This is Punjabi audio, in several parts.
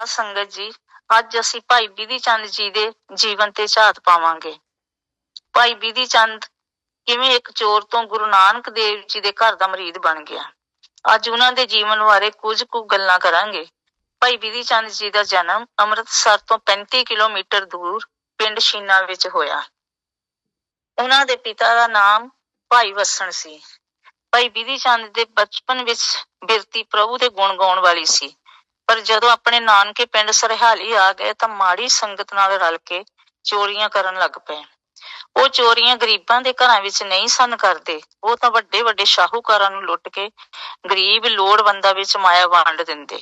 ਸੰਗਤ ਜੀ, ਅੱਜ ਅਸੀਂ ਭਾਈ ਬਿਧੀ ਚੰਦ ਜੀ ਦੇ ਜੀਵਨ ਤੇ ਝਾਤ ਪਾਵਾਂਗੇ। ਭਾਈ ਬਿਧੀ ਚੰਦ ਕਿਵੇਂ ਇੱਕ ਚੋਰ ਤੋਂ ਗੁਰੂ ਨਾਨਕ ਦੇਵ ਜੀ ਦੇ ਘਰ ਦਾ ਮਰੀਦ ਬਣ ਗਿਆ। ਅੱਜ ਉਹਨਾਂ ਦੇ ਜੀਵਨ ਬਾਰੇ ਕੁਝ ਕੁ ਗੱਲਾਂ ਕਰਾਂਗੇ। ਭਾਈ ਬਿਧੀ ਚੰਦ ਜੀ ਦਾ ਜਨਮ ਅੰਮ੍ਰਿਤਸਰ ਤੋਂ 35 ਕਿਲੋਮੀਟਰ ਦੂਰ ਪਿੰਡ ਸ਼ੀਨਾ ਵਿੱਚ ਹੋਇਆ। ਉਹਨਾਂ ਦੇ ਪਿਤਾ ਦਾ ਨਾਮ ਭਾਈ ਵਸਣ ਸੀ। ਭਾਈ ਬਿਧੀ ਚੰਦ ਦੇ ਬਚਪਨ ਵਿੱਚ ਬਿਰਤੀ ਪ੍ਰਭੂ ਦੇ ਗੁਣ ਗਾਉਣ ਵਾਲੀ ਸੀ। ਪਰ ਜਦੋਂ ਆਪਣੇ ਨਾਨਕੇ ਪਿੰਡ ਸਰਹਾਲੀ ਆ ਗਏ ਤਾਂ ਮਾੜੀ ਸੰਗਤ ਨਾਲ ਰਲ ਕੇ ਚੋਰੀਆਂ ਕਰਨ ਲੱਗ ਪਏ। ਉਹ ਚੋਰੀਆਂ ਗਰੀਬਾਂ ਦੇ ਘਰਾਂ ਵਿੱਚ ਨਹੀਂ ਸਨ ਕਰਦੇ। ਉਹ ਤਾਂ ਵੱਡੇ ਵੱਡੇ ਸ਼ਾਹੂਕਾਰਾਂ ਨੂੰ ਲੁੱਟ ਕੇ ਗਰੀਬ ਲੋੜਵੰਦਾਂ ਵਿੱਚ ਮਾਇਆ ਵੰਡ ਦਿੰਦੇ।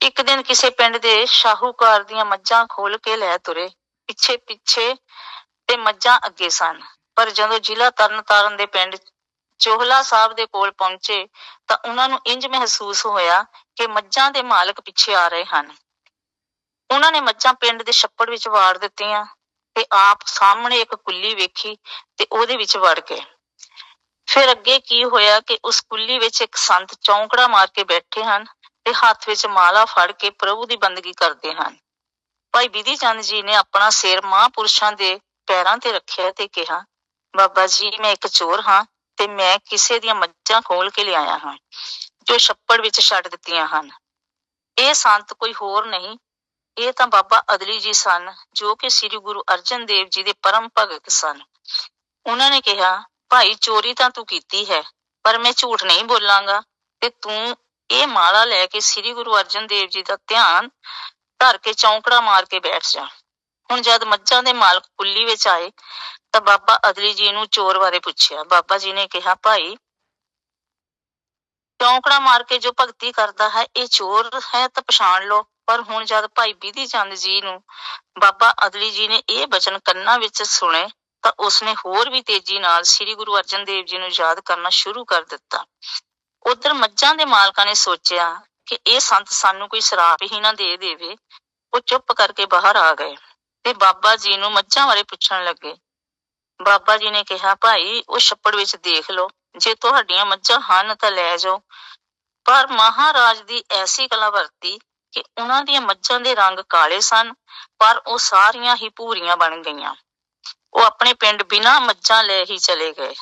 ਇੱਕ ਦਿਨ ਕਿਸੇ ਪਿੰਡ ਦੇ ਸ਼ਾਹੂਕਾਰ ਦੀਆਂ ਮੱਝਾਂ ਖੋਲ ਕੇ ਲੈ ਤੁਰੇ। ਪਿੱਛੇ ਪਿੱਛੇ ਤੇ ਮੱਝਾਂ ਅੱਗੇ ਸਨ। ਪਰ ਜਦੋਂ ਜ਼ਿਲ੍ਹਾ ਤਰਨਤਾਰਨ ਦੇ ਪਿੰਡ ਚੋਹਲਾ ਸਾਹਿਬ ਦੇ ਕੋਲ ਪਹੁੰਚੇ ਤਾਂ ਉਹਨਾਂ ਨੂੰ ਇੰਜ ਮਹਿਸੂਸ ਹੋਇਆ ਕਿ ਮੱਝਾਂ ਦੇ ਮਾਲਕ ਪਿੱਛੇ ਆ ਰਹੇ ਹਨ। ਉਹਨਾਂ ਨੇ ਮੱਝਾਂ ਪਿੰਡ ਦੇ ਛੱਪੜ ਵਿੱਚ ਵਾੜ ਦਿੱਤੀਆਂ ਤੇ ਆਪ ਸਾਹਮਣੇ ਇੱਕ ਕੁੱਲੀ ਵੇਖੀ ਤੇ ਉਹਦੇ ਵਿੱਚ ਵੜ ਗਏ। ਫਿਰ ਅੱਗੇ ਕੀ ਹੋਇਆ ਕਿ ਉਸ ਕੁੱਲੀ ਵਿੱਚ ਇੱਕ ਸੰਤ ਚੌਂਕੜਾ ਮਾਰ ਕੇ ਬੈਠੇ ਹਨ ਤੇ ਹੱਥ ਵਿੱਚ ਮਾਲਾ ਫੜ ਕੇ ਪ੍ਰਭੂ ਦੀ ਬੰਦਗੀ ਕਰਦੇ ਹਨ। ਭਾਈ ਬਿਧੀ ਚੰਦ ਜੀ ਨੇ ਆਪਣਾ ਸਿਰ ਮਹਾਂਪੁਰਸ਼ਾਂ ਦੇ ਪੈਰਾਂ ਤੇ ਰੱਖਿਆ ਤੇ ਕਿਹਾ, ਬਾਬਾ ਜੀ, ਮੈਂ ਇੱਕ ਚੋਰ ਹਾਂ ਤੇ ਮੈਂ ਕਿਸੇ ਦੀਆਂ ਮੱਝਾਂ ਖੋਲ ਕੇ ਲਿਆਇਆ ਹਾਂ, ਜੋ ਛੱਪੜ ਵਿੱਚ ਛੱਡ ਦਿੱਤੀਆਂ ਹਨ। ਇਹ ਸੰਤ ਕੋਈ ਹੋਰ ਨਹੀਂ, ਇਹ ਤਾਂ ਬਾਬਾ ਅਦਲੀ ਜੀ ਸਨ, ਜੋ ਕਿ ਸ੍ਰੀ ਗੁਰੂ ਅਰਜਨ ਦੇਵ ਜੀ ਦੇ ਪਰਮ ਭਗਤ ਸਨ। ਉਹਨਾਂ ਨੇ ਕਿਹਾ, ਭਾਈ, ਚੋਰੀ ਤਾਂ ਤੂੰ ਕੀਤੀ ਹੈ, ਪਰ ਮੈਂ ਝੂਠ ਨਹੀਂ ਬੋਲਾਂਗਾ, ਤੇ ਤੂੰ ਇਹ ਮਾਲਾ ਲੈ ਕੇ ਸ੍ਰੀ ਗੁਰੂ ਅਰਜਨ ਦੇਵ ਜੀ ਦਾ ਧਿਆਨ ਧਰ ਕੇ ਚੌਂਕੜਾ ਮਾਰ ਕੇ ਬੈਠ ਜਾ। ਹੁਣ ਜਦ ਮੱਝਾਂ ਦੇ ਮਾਲਕ ਕੁੱਲੀ ਵਿੱਚ ਆਏ ਤਾਂ ਬਾਬਾ ਅਦਲੀ ਜੀ ਨੂੰ ਚੋਰ ਬਾਰੇ ਪੁੱਛਿਆ। ਬਾਬਾ ਜੀ ਨੇ ਕਿਹਾ, ਭਾਈ, ਚੌਂਕੜਾ ਮਾਰ ਕੇ ਜੋ ਭਗਤੀ ਕਰਦਾ ਹੈ, ਇਹ ਚੋਰ ਹੈ ਤਾਂ ਪਛਾਣ ਲਓ। ਪਰ ਹੁਣ ਜਦ ਭਾਈ ਬਿਧੀ ਚੰਦ ਜੀ ਨੂੰ ਬਾਬਾ ਅਦਲੀ ਜੀ ਨੇ ਇਹ ਬਚਨ ਕੰਨਾਂ ਵਿੱਚ ਸੁਣੇ, ਤਾਂ ਉਸਨੇ ਹੋਰ ਵੀ ਤੇਜ਼ੀ ਨਾਲ ਸ੍ਰੀ ਗੁਰੂ ਅਰਜਨ ਦੇਵ ਜੀ ਨੂੰ ਯਾਦ ਕਰਨਾ ਸ਼ੁਰੂ ਕਰ ਦਿੱਤਾ। ਉਧਰ ਮੱਝਾਂ ਦੇ ਮਾਲਕਾਂ ਨੇ ਸੋਚਿਆ ਕਿ ਇਹ ਸੰਤ ਸਾਨੂੰ ਕੋਈ ਸ਼ਰਾਪ ਹੀ ਨਾ ਦੇ ਦੇਵੇ। ਉਹ ਚੁੱਪ ਕਰਕੇ ਬਾਹਰ ਆ ਗਏ ਤੇ ਬਾਬਾ ਜੀ ਨੂੰ ਮੱਝਾਂ ਬਾਰੇ ਪੁੱਛਣ ਲੱਗੇ। ਬਾਬਾ ਜੀ ਨੇ ਕਿਹਾ, ਭਾਈ, ਉਹ ਛੱਪੜ ਵਿੱਚ ਦੇਖ ਲਓ, ਜੇ ਤੁਹਾਡੀਆਂ ਮੱਝਾਂ ਹਨ ਤਾਂ ਲੈ ਜਾਓ। ਪਰ ਮਹਾਰਾਜ ਦੀ ਐਸੀ ਕਲਾ ਵਰਤੀ ਕਿ ਉਹਨਾਂ ਦੀਆਂ ਮੱਝਾਂ ਦੇ ਰੰਗ ਕਾਲੇ ਸਨ, ਪਰ ਉਹ ਸਾਰੀਆਂ ਹੀ ਭੂਰੀਆਂ ਬਣ ਗਈਆਂ। ਉਹ ਆਪਣੇ ਪਿੰਡ ਬਿਨਾਂ ਮੱਝਾਂ ਲੈ ਹੀ ਚਲੇ ਗਏ।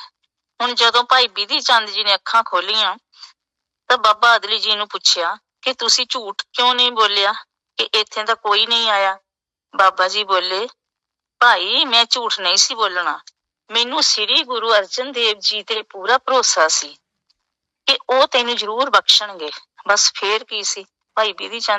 ਹੁਣ ਜਦੋਂ ਭਾਈ ਬਿਧੀ ਚੰਦ ਜੀ ਨੇ ਅੱਖਾਂ ਖੋਲੀਆਂ, ਤਾਂ ਬਾਬਾ ਅਦਲੀ ਜੀ ਨੂੰ ਪੁੱਛਿਆ ਕਿ, ਤੁਸੀਂ ਝੂਠ ਕਿਉਂ ਨਹੀਂ ਬੋਲਿਆ ਕਿ ਇੱਥੇ ਤਾਂ ਕੋਈ ਨਹੀਂ ਆਇਆ? ਬਾਬਾ ਜੀ ਬੋਲੇ ਭਾਈ, ਮੈਂ ਝੂਠ ਨਹੀਂ ਸੀ ਬੋਲਣਾ। ਮੈਨੂੰ ਸ੍ਰੀ ਗੁਰੂ ਅਰਜਨ ਦੇਵ ਜੀ ਤੇ ਪੂਰਾ ਭਰੋਸਾ ਸੀ ਕਿ ਉਹ ਤੈਨੂੰ ਜ਼ਰੂਰ ਬਖਸ਼ਣਗੇ। ਬਸ ਫੇਰ ਕੀ ਸੀ? ਭਾਈ ਬਿਧੀ ਚੰਦ